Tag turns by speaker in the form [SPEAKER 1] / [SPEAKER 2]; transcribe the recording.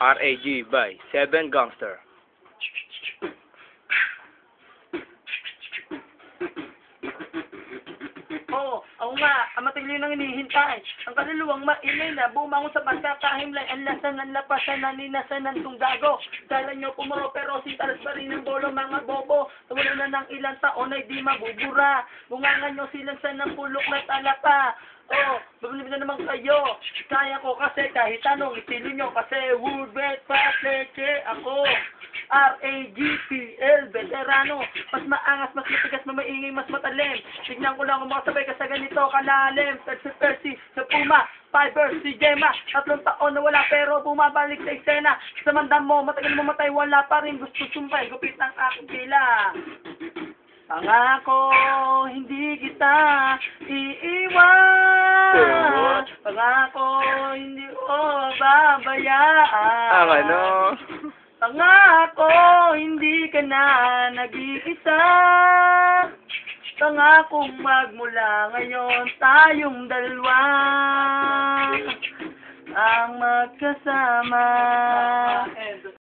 [SPEAKER 1] RAG by 7 Gangster.
[SPEAKER 2] Oo, ako nga, ang matagal nang hinihintay. Ang kaluluwang maingay na, bumangon sa pagkakahimlay, ang lasan ng lapasan na ninasan ng tunggago. Kala nyo pumuro pero sintalas pa rin ng bolo, mga bobo. Tawala na ng ilang taon ay di mabubura. Bungangan nyo silang sa pulok na talapa. Oo, babalik na naman kayo. Kaya ko kasi kahit anong istilo nyo kasi wood, bet, fast, leche, ako. R-A-G-P-L, veterano. Mas maangas, mas matigas, mamaingay, mas matalim. Tignan ko lang kung makasabay ka sa ganito kalalim. Percy, Percy, sa Puma, Fiber, si Gemma. Tatlong taon na wala pero bumabalik sa eksena. Sa mandam mo, matagal mo matay, wala pa rin. Gusto sumpay, gupit ng aking pila. Pangako, hindi kita iiwan. Hindi ko babayaan.
[SPEAKER 1] Ang ano?
[SPEAKER 2] Pangako, hindi ka na nag-iisa. Pangakong magmula ngayon tayong dalawa ang magkasama.